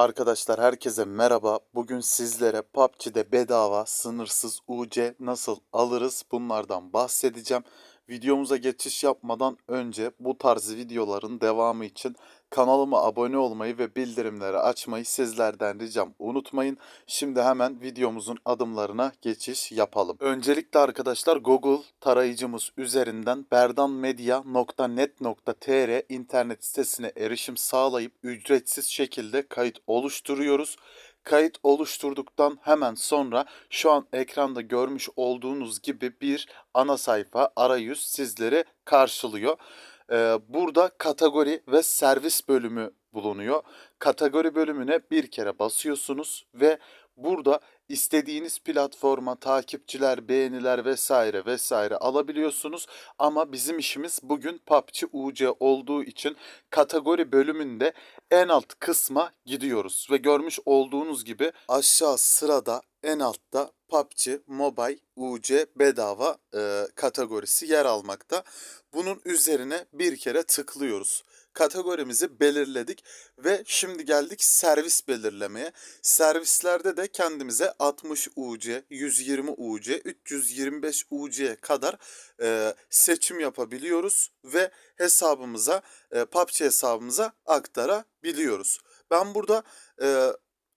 Arkadaşlar herkese merhaba. Bugün sizlere PUBG'de bedava sınırsız UC nasıl alırız bunlardan bahsedeceğim. Videomuza geçiş yapmadan önce bu tarz videoların devamı için kanalıma abone olmayı ve bildirimleri açmayı sizlerden ricam unutmayın. Şimdi hemen videomuzun adımlarına geçiş yapalım. Öncelikle arkadaşlar Google tarayıcımız üzerinden berdanmedia.net.tr internet sitesine erişim sağlayıp ücretsiz şekilde kayıt oluşturuyoruz. Kayıt oluşturduktan hemen sonra şu an ekranda görmüş olduğunuz gibi bir ana sayfa arayüz sizleri karşılıyor. Ee, burada kategori ve servis bölümü bulunuyor. Kategori bölümüne bir kere basıyorsunuz ve burada istediğiniz platforma takipçiler, beğeniler vesaire vesaire alabiliyorsunuz. Ama bizim işimiz bugün PUBG UC olduğu için kategori bölümünde en alt kısma gidiyoruz ve görmüş olduğunuz gibi aşağı sırada en altta PUBG Mobile UC bedava e, kategorisi yer almakta. Bunun üzerine bir kere tıklıyoruz. Kategorimizi belirledik ve şimdi geldik servis belirlemeye. Servislerde de kendimize 60 UC, 120 UC, 325 UC'ye kadar e, seçim yapabiliyoruz ve hesabımıza, e, PUBG hesabımıza aktarabiliyoruz. Ben burada e,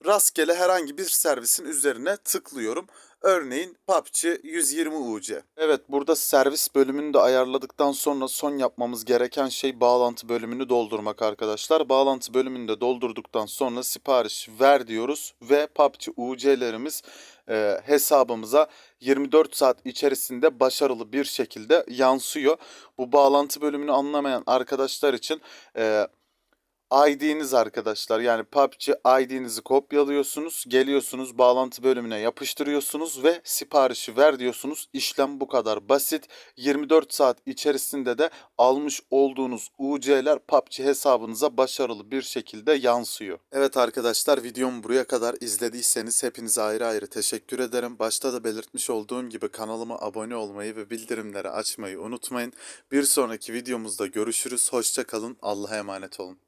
rastgele herhangi bir servisin üzerine tıklıyorum. Örneğin PUBG 120 UC. Evet burada servis bölümünü de ayarladıktan sonra son yapmamız gereken şey bağlantı bölümünü doldurmak arkadaşlar. Bağlantı bölümünü de doldurduktan sonra sipariş ver diyoruz ve PUBG UC'lerimiz e, hesabımıza 24 saat içerisinde başarılı bir şekilde yansıyor. Bu bağlantı bölümünü anlamayan arkadaşlar için e, ID'niz arkadaşlar yani PUBG ID'nizi kopyalıyorsunuz, geliyorsunuz bağlantı bölümüne yapıştırıyorsunuz ve siparişi ver diyorsunuz. İşlem bu kadar basit. 24 saat içerisinde de almış olduğunuz UC'ler PUBG hesabınıza başarılı bir şekilde yansıyor. Evet arkadaşlar videomu buraya kadar izlediyseniz hepinize ayrı ayrı teşekkür ederim. Başta da belirtmiş olduğum gibi kanalıma abone olmayı ve bildirimleri açmayı unutmayın. Bir sonraki videomuzda görüşürüz. Hoşça kalın. Allah'a emanet olun.